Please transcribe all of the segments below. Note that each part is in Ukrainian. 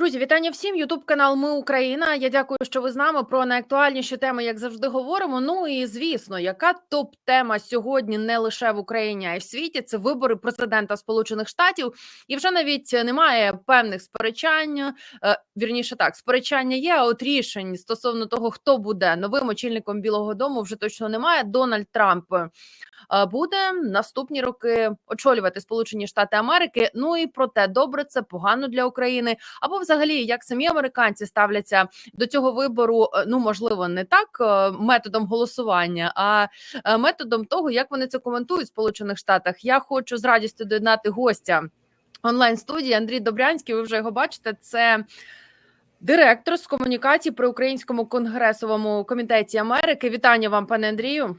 Друзі, вітання всім. Ютуб канал Ми Україна. Я дякую, що ви з нами про найактуальніші теми, як завжди, говоримо. Ну і звісно, яка топ-тема сьогодні не лише в Україні, а й в світі. Це вибори президента Сполучених Штатів. І вже навіть немає певних сперечань. е, Вірніше так, сперечання є. А от рішень стосовно того, хто буде новим очільником Білого Дому, вже точно немає. Дональд Трамп е, буде наступні роки очолювати Сполучені Штати Америки. Ну і про те, добре це погано для України, або взагалі як самі американці ставляться до цього вибору. е, Ну можливо, не так е, методом голосування, а е, методом того, як вони це коментують в Сполучених Штатах. Я хочу з радістю доєднати гостя онлайн студії Андрій Добрянський. Ви вже його бачите. Це директор з комунікації при Українському конгресовому комітеті Америки. Вітання вам, пане Андрію.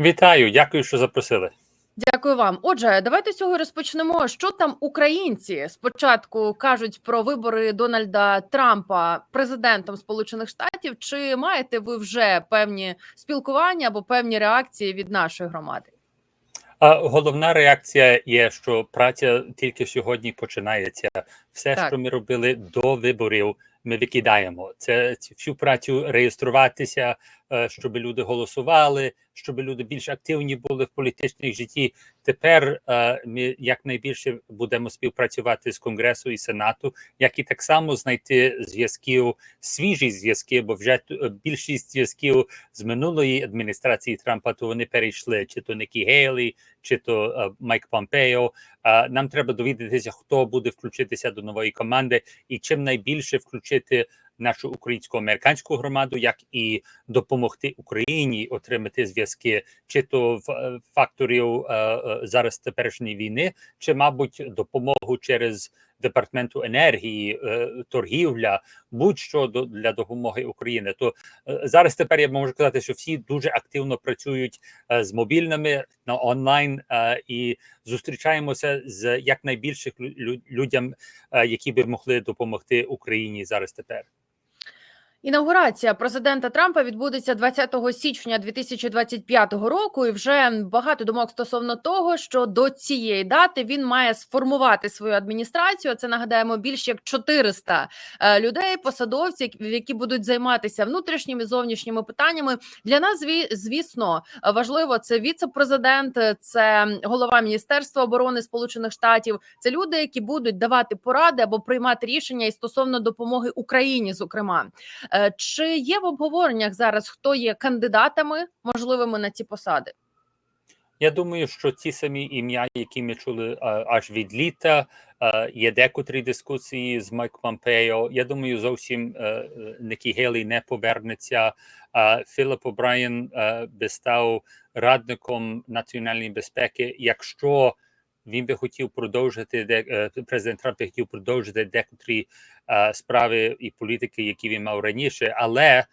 Вітаю, дякую, що запросили. Дякую вам. Отже, давайте цього розпочнемо. Що там українці спочатку кажуть про вибори Дональда Трампа президентом Сполучених Штатів? Чи маєте ви вже певні спілкування або певні реакції від нашої громади? А головна реакція є, що праця тільки сьогодні починається. Все, Так. що ми робили до виборів, ми викидаємо. Це всю працю реєструватися, щоб люди голосували, щоб люди більш активні були в політичному житті. Тепер е, ми якнайбільше будемо співпрацювати з Конгресу і Сенату, як і так само знайти зв'язків, свіжі зв'язки, бо вже е, більшість зв'язків з минулої адміністрації Трампа, то вони перейшли, чи то Нікі Гейлі, чи то е, Майк Помпео. Е, нам треба довідатися, хто буде включитися до нової команди, і чим найбільше включити нашу українсько-американську громаду, як і допомогти Україні отримати зв'язки, чи то в е, факторів е, е, зараз теперішньої війни, чи, мабуть, допомогу через департаменту енергії, торгівля, будь-що для допомоги Україні. То зараз тепер я можу казати, що всі дуже активно працюють з мобільними на онлайн і зустрічаємося з якнайбільших лю- лю- людям, які би могли допомогти Україні зараз тепер. Інаугурація президента Трампа відбудеться 20 січня 2025 року. І вже багато думок стосовно того, що до цієї дати він має сформувати свою адміністрацію. Це нагадаємо більш як 400 е, людей, посадовців, які будуть займатися внутрішніми зовнішніми питаннями. Для нас зві- звісно важливо це віце-президент, це голова міністерства оборони Сполучених Штатів. Це люди, які будуть давати поради або приймати рішення і стосовно допомоги Україні, зокрема. Е, Чи є в обговореннях зараз хто є кандидатами можливими на ці посади? Я думаю, що ті самі ім'я, які ми чули а, аж від літа, а, є декотрі дискусії з Майк Помпео. Я думаю, зовсім е, е, Нікі Гейлі не повернеться. Філіп О'Брайен е, би став радником національної безпеки, якщо він би хотів продовжити де е, президент Трамп би хотів продовжити декотрі е, справи і політики, які він мав раніше, але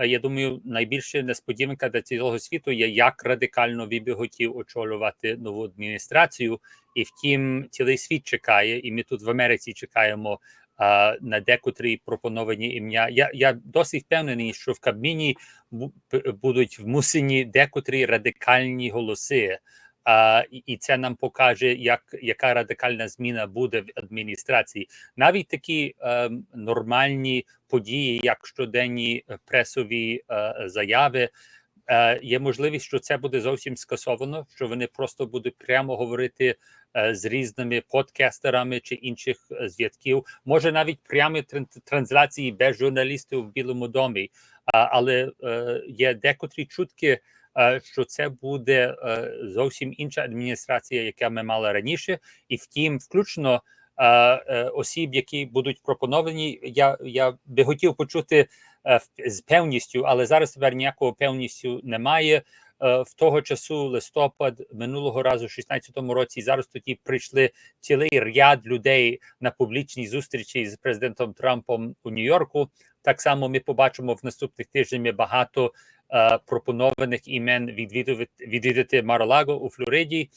Е, Я думаю, найбільша несподіванка для цілого світу є, як радикально він би хотів очолювати нову адміністрацію. І втім, цілий світ чекає, і ми тут в Америці чекаємо на декотрі пропоновані ім'я. Я, я досить впевнений, що в Кабміні будуть вмусені декотрі радикальні голоси. А, і, це нам покаже, як яка радикальна зміна буде в адміністрації. Навіть такі е, нормальні події, як щоденні пресові е, заяви. Е, є можливість, що це буде зовсім скасовано, що вони просто будуть прямо говорити е, з різними подкастерами чи інших е, зв'язків. Може навіть прямі тран- трансляції без журналістів в Білому домі. А, але е, є декотрі чутки, що це буде е, зовсім інша адміністрація, яка ми мали раніше, і втім, включно е, е, осіб, які будуть пропоновані. Я, я би хотів почути е, з певністю, але зараз тепер ніякого певністю немає. Е, В того часу листопад минулого разу, в 16-му році, зараз тоді прийшли цілий ряд людей на публічній зустрічі з президентом Трампом у Нью-Йорку. Так само ми побачимо в наступних тижнях багато е, пропонованих імен відвідувати відвідати Маралаго у Флориді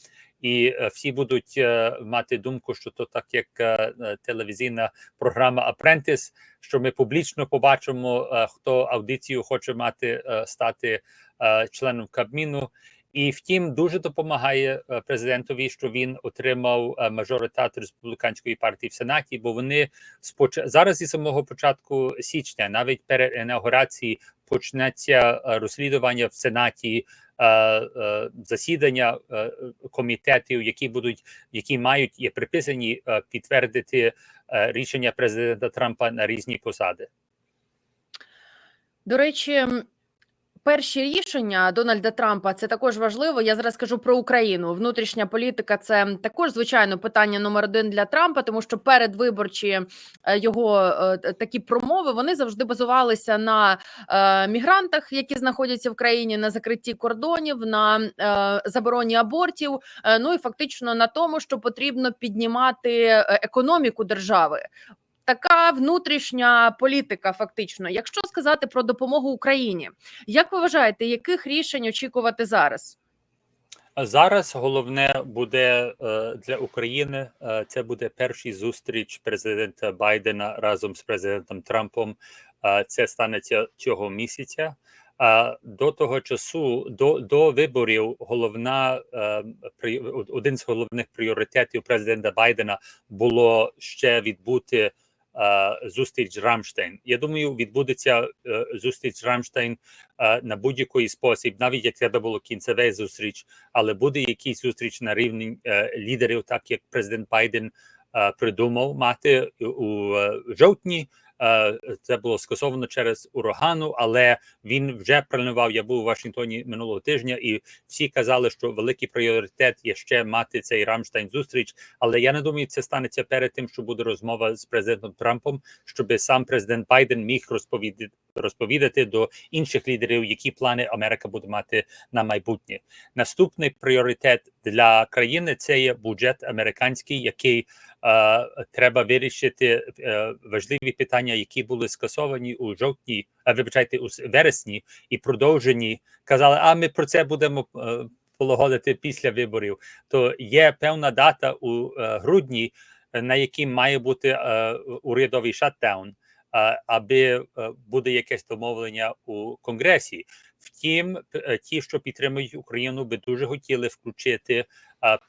і е, всі будуть е, мати думку, що то так як е, е, телевізійна програма Апрентис, що ми публічно побачимо, е, хто аудицію хоче мати е, стати е, членом Кабміну. І втім, дуже допомагає е, президентові, що він отримав е, мажоритат республіканської партії в сенаті, бо вони споч... зараз із самого початку січня, навіть перед інаугурацією, почнеться е, розслідування в сенаті. е, е, Засідання комітетів, які будуть, які мають є приписані підтвердити рішення президента Трампа на різні посади. До речі, перші рішення Дональда Трампа це також важливо. Я зараз кажу про Україну. Внутрішня політика це також звичайно питання номер один для Трампа, тому що передвиборчі е, його е, такі промови вони завжди базувалися на е, мігрантах, які знаходяться в країні, на закритті кордонів, на забороні абортів. ну і фактично на тому, що потрібно піднімати економіку держави. Така внутрішня політика, фактично. Якщо сказати про допомогу Україні, як ви вважаєте, яких рішень очікувати зараз? Зараз головне буде е, для України. е, Це буде перший зустріч президента Байдена разом з президентом Трампом. Е, Це станеться цього місяця. А до того часу, до, до виборів, головна один з головних пріоритетів президента Байдена було ще відбути зустріч Рамштайн. Я думаю, відбудеться е, зустріч Рамштайн е, на будь-який спосіб, навіть як треба було кінцева зустріч але буде якийсь зустріч на рівні е, лідерів, так як президент Байден е, придумав мати у, е, жовтні. Е, це було скасовано через урагану, але він вже планував. Я був у Вашингтоні минулого тижня, і всі казали, що великий пріоритет є ще мати цей Рамштайн зустріч. Але я не думаю, це станеться перед тим, що буде розмова з президентом Трампом, щоб сам президент Байден міг розповідати розповідати до інших лідерів, які плани Америка буде мати на майбутнє. Наступний пріоритет для країни це є бюджет американський, який треба вирішити е, важливі питання, які були скасовані у жовтні, а вибачайте, у вересні і продовжені. Казали, а ми про це будемо. е, Полагодити після виборів, то є певна дата у е, грудні, на якій має бути урядовий шатдаун, аби буде якесь домовлення у конгресі. Втім, ті, що підтримують Україну, би дуже хотіли включити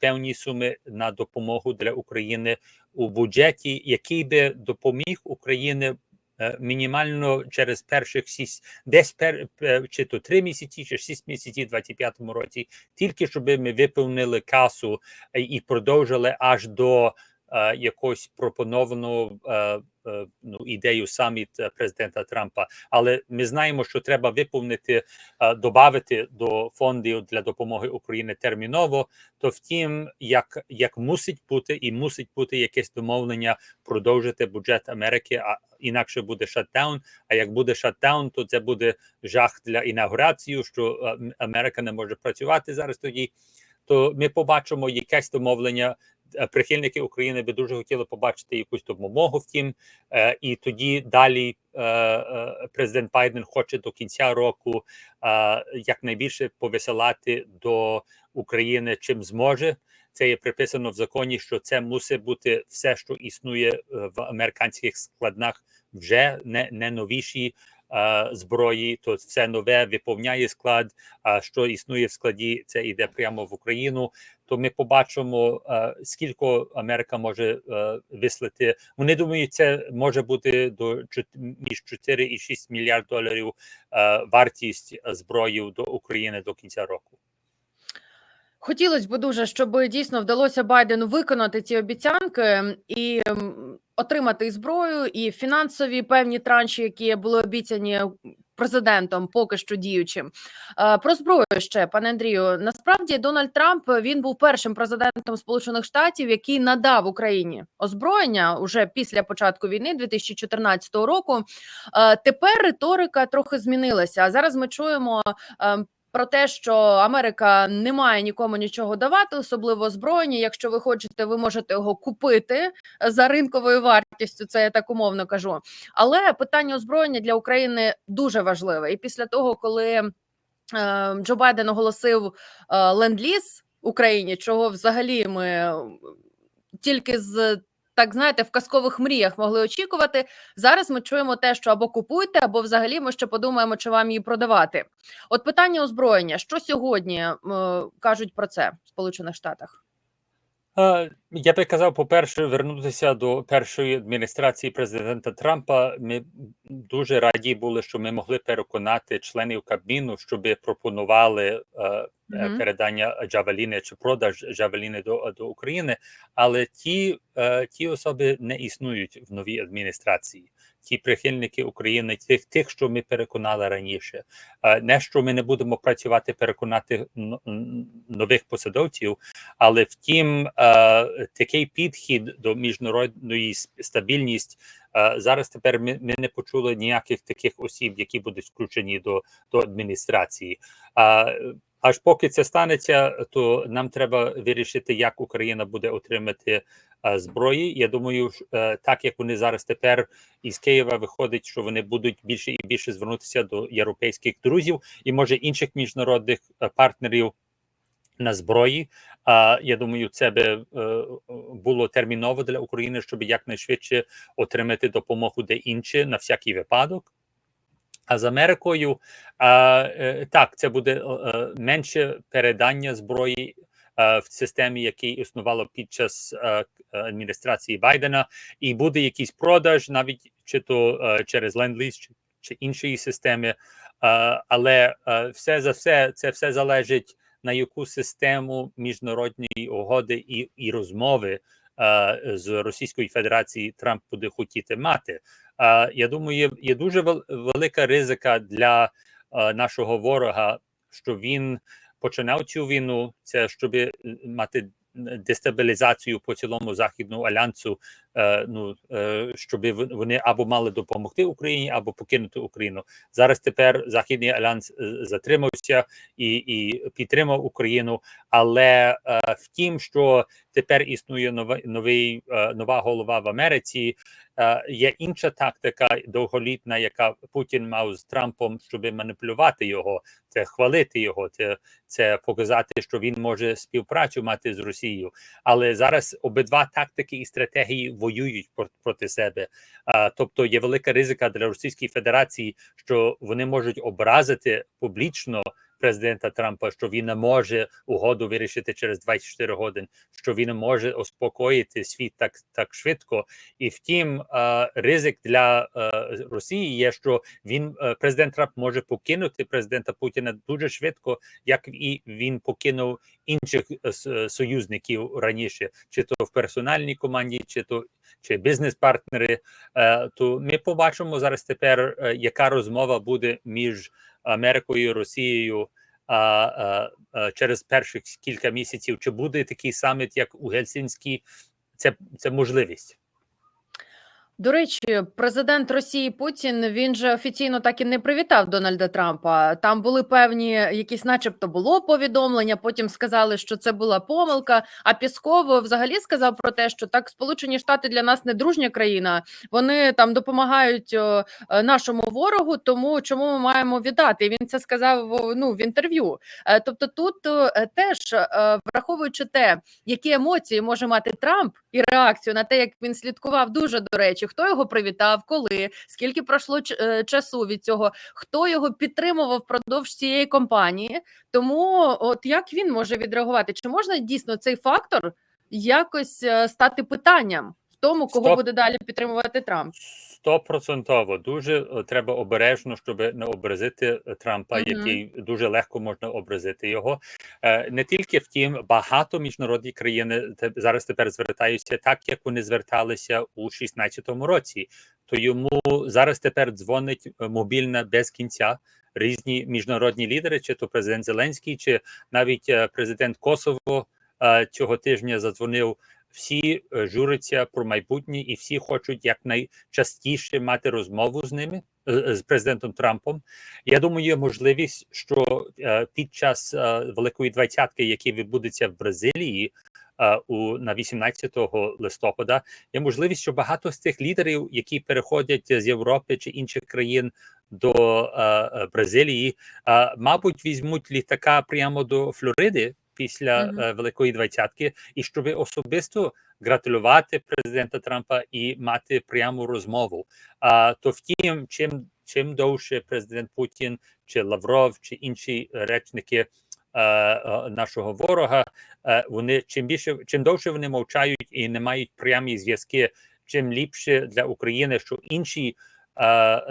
певні суми на допомогу для України у бюджеті, який би допоміг Україні е, мінімально через перших сість, десь пер, чи то три місяці, чи шість місяців у 25-му році, тільки щоб ми виповнили касу е, і продовжили аж до е, якось пропоновану е, е, ну, ідею саміт е, президента Трампа. Але ми знаємо, що треба виповнити, е, додати до фондів для допомоги Україні терміново. То втім, як, як мусить бути, і мусить бути якесь домовлення продовжити бюджет Америки, а інакше буде шатдаун. А як буде шатдаун, то це буде жах для інаугурації, що е, Америка не може працювати зараз тоді. То ми побачимо якесь домовлення. Е, Прихильники України би дуже хотіли побачити якусь допомогу. Втім, е, і тоді далі е, президент Байден хоче до кінця року якнайбільше повисилати до України чим зможе. Це є приписано в законі, що це мусить бути все, що існує в американських складнах, вже не, не новіші зброї. То все нове виповняє склад. А що існує в складі, це йде прямо в Україну. То ми побачимо, скільки Америка може вислати. Вони думають, це може бути до між 4 і 6 мільярд доларів вартість зброї до України до кінця року. Хотілося б дуже, щоб дійсно вдалося Байдену виконати ці обіцянки і отримати і зброю, і фінансові певні транші, які були обіцяні президентом, поки що діючим. Е, Про зброю ще пане Андрію. Насправді Дональд Трамп він був першим президентом Сполучених Штатів, який надав Україні озброєння уже після початку війни 2014 року. Е, Тепер риторика трохи змінилася. А зараз ми чуємо. Про те, що Америка не має нікому нічого давати, особливо озброєння. Якщо ви хочете, ви можете його купити за ринковою вартістю. Це я так умовно кажу. Але питання озброєння для України дуже важливе. І після того, коли е, Джо Байден оголосив е, ленд-ліз Україні, чого взагалі ми тільки з так знаєте, в казкових мріях могли очікувати. Зараз ми чуємо те, що або купуйте, або взагалі ми ще подумаємо, чи вам її продавати. От питання озброєння: що сьогодні е, кажуть про це в Сполучених Штатах? Я би казав, по-перше, вернутися до першої адміністрації президента Трампа. Ми дуже раді були, що ми могли переконати членів Кабміну, щоб пропонували е, передання Джавеліни чи продаж Джавеліни до, до України. Але ті, е, ті особи не існують в новій адміністрації. Ті прихильники України, тих, тих, що ми переконали раніше. Е, Не що ми не будемо працювати, переконати нових посадовців, але втім, е, такий підхід до міжнародної стабільності е, зараз тепер ми, ми не почули ніяких таких осіб, які будуть включені до, до адміністрації. А аж поки це станеться, то нам треба вирішити, як Україна буде отримати е, зброї. Я думаю, е, так як вони зараз тепер із Києва виходить, що вони будуть більше і більше звернутися до європейських друзів і може інших міжнародних партнерів на зброї. А я думаю, це би е, було терміново для України, щоб якнайшвидше отримати допомогу де інше на всякий випадок. А з Америкою а, е, так, це буде е, менше передання зброї в системі, яка існувала під час адміністрації Байдена, і буде якийсь продаж, навіть чи то через ленд-ліз, чи, чи іншої системи. Але все за все, це все залежить на яку систему міжнародної угоди і, і розмови е, з Російської Федерації Трамп буде хотіти мати. Е, я думаю, є, є дуже велика ризика для е, нашого ворога, що він починав цю війну, це щоб мати дестабілізацію по цілому західному альянсу. Е, ну е, щоб вони або мали допомогти Україні, або покинути Україну. Зараз тепер західний альянс е, затримався і, і підтримав Україну. Але втім, що тепер існує новий е, нова голова в Америці. Є інша тактика довголітна, яка Путін мав з Трампом, щоб маніпулювати його, це хвалити його, це, це показати, що він може співпрацю мати з Росією. Але зараз обидва тактики і стратегії воюють про- проти себе. А, тобто є велика ризика для Російської Федерації, що вони можуть образити публічно президента Трампа, що він не може угоду вирішити через 24 години, що він може успокоїти світ так так швидко. І втім, е, ризик для е, Росії є, що він е, президент Трамп може покинути президента Путіна дуже швидко, як і він покинув інших союзників раніше, чи то в персональній команді, чи то чи бізнес-партнери. То ми побачимо зараз тепер, яка розмова буде між Америкою Росією. А, через перших кілька місяців, чи буде такий саміт, як у Гельсінській, це, це можливість. До речі, президент Росії Путін він же офіційно так і не привітав Дональда Трампа. Там були певні якісь, начебто, було повідомлення. Потім сказали, що це була помилка. А Пісков взагалі сказав про те, що так Сполучені Штати для нас не дружня країна. Вони там допомагають е, нашому ворогу. Тому чому ми маємо віддати? Він це сказав ну в інтерв'ю. Е, Тобто, тут е, теж враховуючи те, які емоції може мати Трамп і реакцію на те, як він слідкував дуже до речі, хто його привітав, коли, скільки пройшло е, часу від цього, хто його підтримував впродовж цієї компанії. Тому, от як він може відреагувати? Чи можна дійсно цей фактор якось е, стати питанням тому, кого Стоп. буде далі підтримувати Трамп? Стопроцентово дуже е, треба обережно, щоб не образити е, Трампа, Мгм. який дуже легко можна образити його. Е, Не тільки втім, багато міжнародні країни зараз тепер звертаються так, як вони зверталися у 16-му році. То йому зараз тепер дзвонить мобільна без кінця. Різні міжнародні лідери, чи то президент Зеленський, чи навіть президент Косово цього тижня задзвонив. Всі е, журяться про майбутнє, і всі хочуть якнайчастіше мати розмову з ними е, з президентом Трампом. Я думаю, є можливість, що е, під час е, Великої двадцятки, які відбудеться в Бразилії е, у на 18 листопада, є можливість, що багато з тих лідерів, які переходять з Європи чи інших країн до е, е, Бразилії, е, мабуть, візьмуть літака прямо до Флориди. Після Мгм. е, Великої двадцятки, і щоб особисто гратулювати президента Трампа і мати пряму розмову. А то втім, чим чим довше президент Путін чи Лавров, чи інші речники е, нашого ворога, е, вони чим більше, чим довше вони мовчають і не мають прямі зв'язки, чим ліпше для України, що інші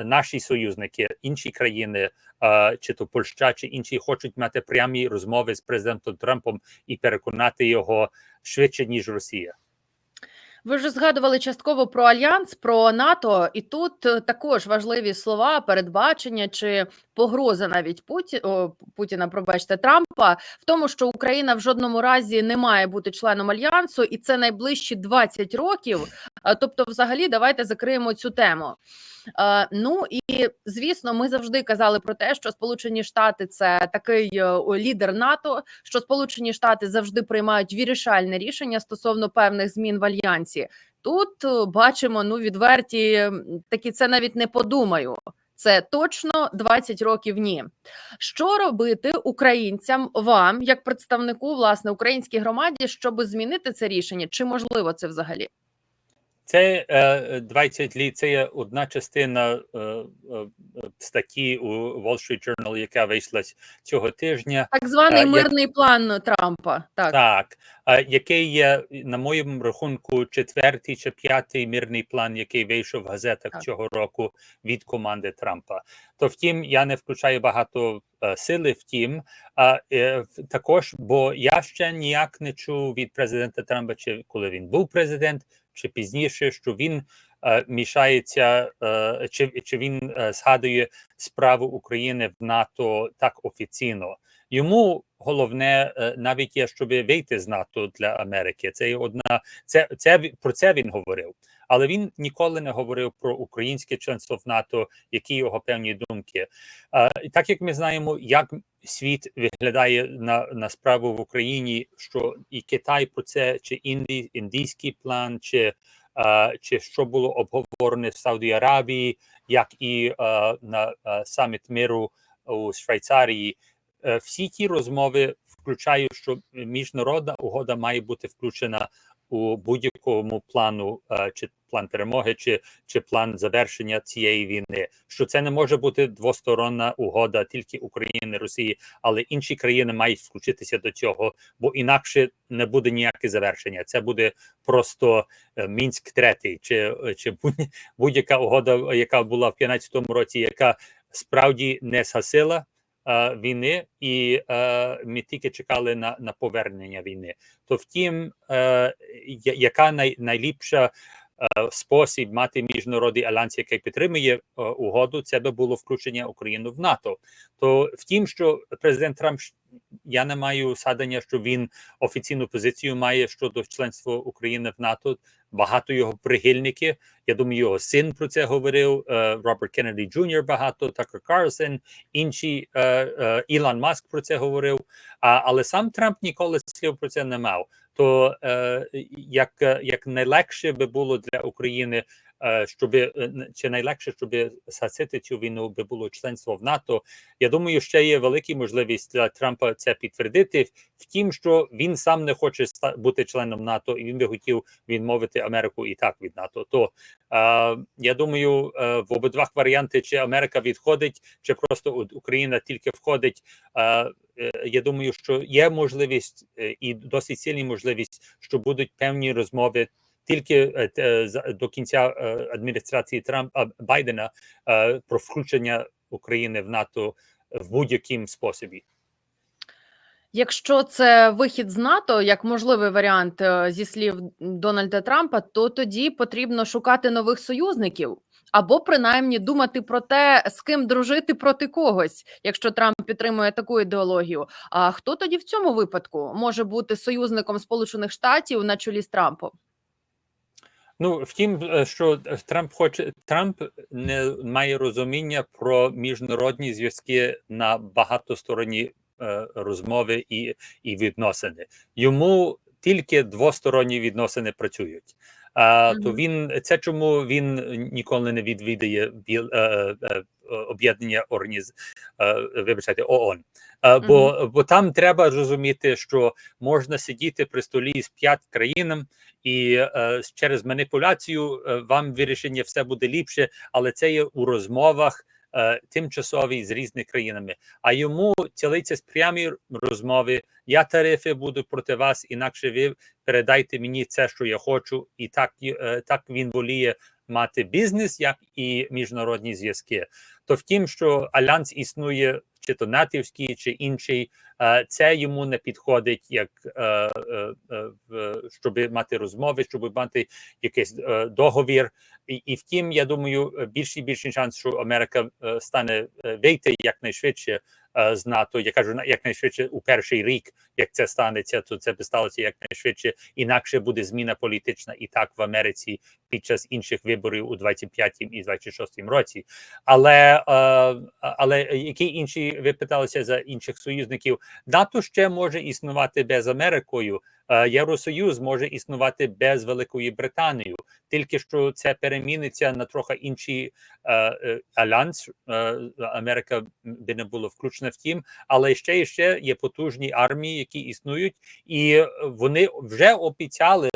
наші союзники, інші країни, е, чи то Польща, чи інші хочуть мати прямі розмови з президентом Трампом і переконати його швидше ніж Росія. Ви вже згадували частково про альянс, про НАТО, і тут е, також важливі слова, передбачення чи погроза навіть Путі... О, Путіна, пробачте Трампа в тому, що Україна в жодному разі не має бути членом альянсу, і це найближчі 20 років. Е, Тобто, взагалі, давайте закриємо цю тему. Е, Ну і звісно, ми завжди казали про те, що Сполучені Штати це такий лідер НАТО, що Сполучені Штати завжди приймають вирішальне рішення стосовно певних змін в альянсі. Тут е, бачимо ну відверті такі, це навіть не подумаю. Це точно 20 років ні. Що робити українцям вам, як представнику власне українській громаді, щоб змінити це рішення? Чи можливо це взагалі? Це е, 20 літ, це є одна частина е, е, статті у Wall Street Journal, яка вийшла цього тижня. Так званий Е, як- мирний план Трампа. Так, Так, е, який є на моєму рахунку четвертий чи п'ятий мирний план, який вийшов в газетах Так. цього року від команди Трампа. То втім, я не включаю багато е, сили. Втім, а е, в- також, бо я ще ніяк не чув від президента Трампа, чи коли він був президент, чи пізніше, що він е, мішається, е, чи, чи він е, згадує справу України в НАТО так офіційно. Йому головне е, навіть є, щоб вийти з НАТО для Америки. Це одна це, це про це він говорив. Але він ніколи не говорив про українське членство в НАТО, які його певні думки. І так як ми знаємо, як світ виглядає на, на справу в Україні, що і Китай про це, чи інді, індійський план, чи, чи що було обговорене в Сауді Аравії, як і на саміт миру у Швейцарії. Е, всі ті розмови включають, що міжнародна угода має бути включена у будь-якому плану, е, чи план перемоги, чи, чи план завершення цієї війни. Що це не може бути двосторонна угода тільки України, Росії, але інші країни мають включитися до цього, бо інакше не буде ніяке завершення. Це буде просто е, мінськ третій, чи, чи будь- будь-яка угода, яка була в 15 році, яка справді не згасила війни, і е, ми тільки чекали на, на повернення війни. То втім, е, яка най, найліпша е, спосіб мати міжнародний альянс, який підтримує е, угоду, це би було включення України в НАТО. То втім, що президент Трамп я не маю садання, що він офіційну позицію має щодо членства України в НАТО. Багато його прихильники. Я думаю, його син про це говорив. е, Роберт Кеннеді Джуніор багато, Такер Карлсон, інші е, е, Ілон Маск про це говорив. Але сам Трамп ніколи слів про це не мав. То як, як найлегше би було для України, щоб е, чи найлегше, щоб згасити цю війну, би було членство в НАТО. Я думаю, ще є велика можливість для Трампа це підтвердити. Втім, що він сам не хоче бути членом НАТО, і він би хотів відмовити Америку і так від НАТО. То е, я думаю, е, в обидва варіанти, чи Америка відходить, чи просто Україна тільки входить. Е, е, я думаю, що є можливість е, і досить сильна можливість, що будуть певні розмови. Тільки е, до кінця е, адміністрації Трампа Байдена е, про включення України в НАТО в будь-яким способі. Якщо це вихід з НАТО як можливий варіант е, зі слів Дональда Трампа, то тоді потрібно шукати нових союзників або принаймні думати про те, з ким дружити проти когось, якщо Трамп підтримує таку ідеологію. А хто тоді в цьому випадку може бути союзником Сполучених Штатів на чолі з Трампом? Ну втім, е, що Трамп хоче Трамп не має розуміння про міжнародні зв'язки на багатосторонні е, розмови і, і відносини. Йому тільки двосторонні відносини працюють. А то він це чому він ніколи не відвідає Біл е, е, об'єднання організ... е, вибачайте, ООН. Е, бо, бо там треба розуміти, що можна сидіти при столі з п'ять країнам, і е, через маніпуляцію е, вам вирішення все буде ліпше, але це є у розмовах е, тимчасові з різними країнами. А йому цілиться з прямі розмови. Я тарифи буду проти вас, інакше ви передайте мені це, що я хочу, і так, е, так він воліє мати бізнес, як і міжнародні зв'язки. То втім, що альянс існує, чи то натівський, чи інший, е, це йому не підходить, як е, е, щоб мати розмови, щоб мати якийсь договір. І, і втім, я думаю, більший більший шанс, що Америка стане вийти якнайшвидше з НАТО. Я кажу на- якнайшвидше у перший рік, як це станеться, то це би сталося якнайшвидше. Інакше буде зміна політична і так в Америці під час інших виборів у 25-м і 26-м році. Але, е, але які інші ви питалися за інших союзників? НАТО ще може існувати без Америкою. Е, Євросоюз може існувати без Великої Британії, тільки що це переміниться на трохи інший е, е, альянс. Америка би не було включена в тім, але ще і ще є потужні армії, які існують, і вони вже обіцяли.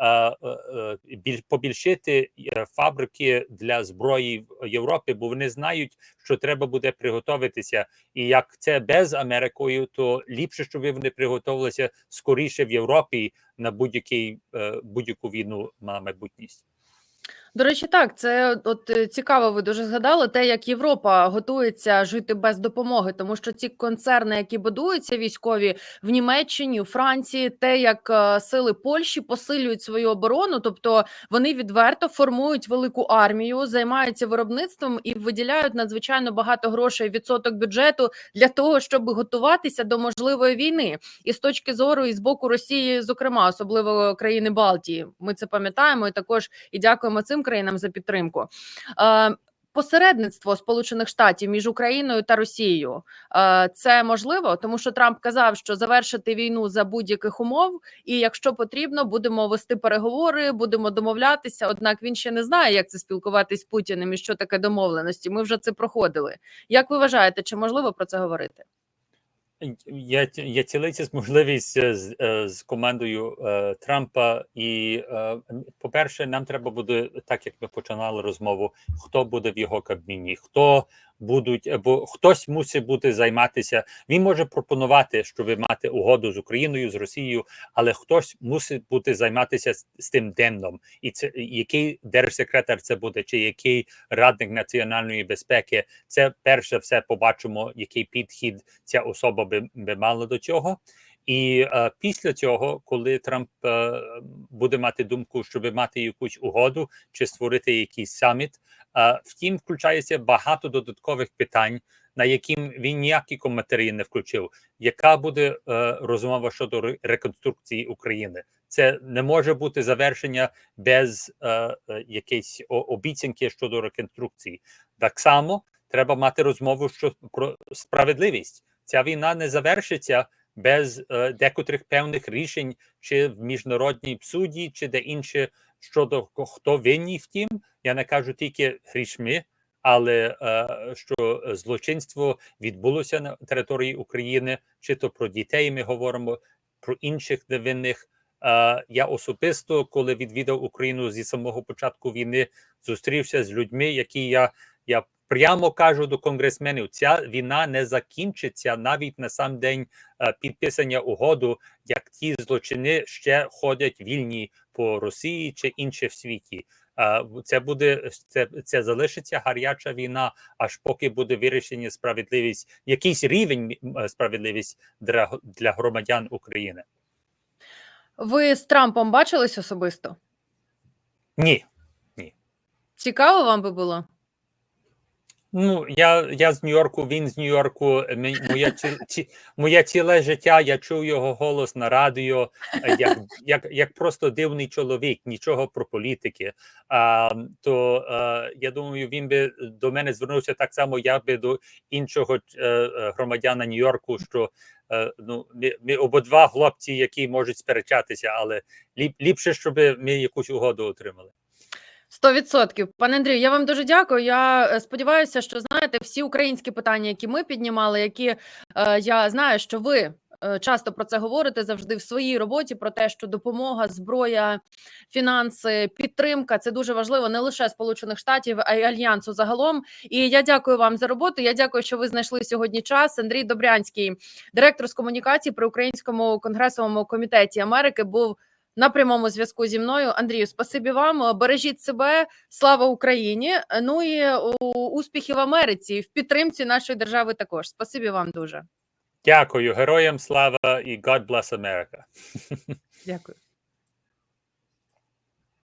Е, е, е, біль- побільшити фабрики для зброї в Європі, бо вони знають, що треба буде приготуватися. І як це без Америкою, то ліпше, щоб вони приготувалися скоріше в Європі на будь-який будь-яку війну на майбутність. До речі, так це от е, цікаво. Ви дуже згадали те, як Європа готується жити без допомоги, тому що ці концерни, які будуються військові в Німеччині, у Франції, те, як е, сили Польщі посилюють свою оборону, тобто вони відверто формують велику армію, займаються виробництвом і виділяють надзвичайно багато грошей відсоток бюджету для того, щоб готуватися до можливої війни. І з точки зору і з боку Росії, зокрема, особливо країни Балтії, ми це пам'ятаємо і також і дякуємо цим країнам за підтримку. Е, Посередництво Сполучених Штатів між Україною та Росією е, це можливо, тому що Трамп казав, що завершити війну за будь-яких умов, і якщо потрібно, будемо вести переговори, будемо домовлятися. Однак він ще не знає, як це спілкуватись з Путіним і що таке домовленості. Ми вже це проходили. Як ви вважаєте, чи можливо про це говорити? Я, я цілиться з можливість е, з, е, з командою е, Трампа, і е, по-перше, нам треба буде, так як ми починали розмову, хто буде в його кабміні, хто будуть, або бо хтось мусить бути займатися. Він може пропонувати, щоб мати угоду з Україною, з Росією, але хтось мусить бути займатися з, з тим денном. І це який держсекретар це буде, чи який радник національної безпеки, це перше все побачимо, який підхід ця особа би, би мала до цього. І е, після цього, коли Трамп е, буде мати думку, щоб мати якусь угоду чи створити якийсь саміт, е, втім, включається багато додаткових питань, на яким він ніякі коментарі не включив. Яка буде е, розмова щодо реконструкції України? Це не може бути завершення без е, е, якоїсь обіцянки щодо реконструкції. Так само треба мати розмову що про справедливість. Ця війна не завершиться без е, декотрих певних рішень, чи в міжнародній суді, чи де інше щодо хто винні в тім. Я не кажу тільки грішми, але е, що злочинство відбулося на території України, чи то про дітей ми говоримо, про інших невинних. Е, я особисто, коли відвідав Україну зі самого початку війни, зустрівся з людьми, які я, я прямо кажу до конгресменів: ця війна не закінчиться навіть на сам день е, підписання угоду, як ті злочини ще ходять вільні по Росії чи інше в світі. Е, Це буде це, це залишиться гаряча війна, аж поки буде вирішення справедливість, якийсь рівень е, справедливість для, для громадян України. Ви з Трампом бачились особисто? Ні. Ні, Цікаво вам би було? Ну, я, я з Нью-Йорку, він з Нью-Йорку. Моє, ці, моє ціле життя, я чув його голос на радіо, як, як, як просто дивний чоловік, нічого про політики. А, то е, я думаю, він би до мене звернувся так само, я би до іншого е, громадяна Нью-Йорку, що е, ну, ми, ми обидва хлопці, які можуть сперечатися, але ліп, ліпше, щоб ми якусь угоду отримали. Сто відсотків, пане Андрію, я вам дуже дякую. Я е, сподіваюся, що знаєте всі українські питання, які ми піднімали, які е, я знаю, що ви е, часто про це говорите завжди в своїй роботі. Про те, що допомога, зброя, фінанси, підтримка це дуже важливо не лише Сполучених Штатів, а й альянсу загалом. І я дякую вам за роботу. Я дякую, що ви знайшли сьогодні час. Андрій Добрянський, директор з комунікації при українському конгресовому комітеті Америки, був на прямому зв'язку зі мною. Андрію, спасибі вам. Бережіть себе, слава Україні. Ну і успіхів в Америці в підтримці нашої держави. Також спасибі вам дуже. Дякую, героям слава і God bless America. Дякую.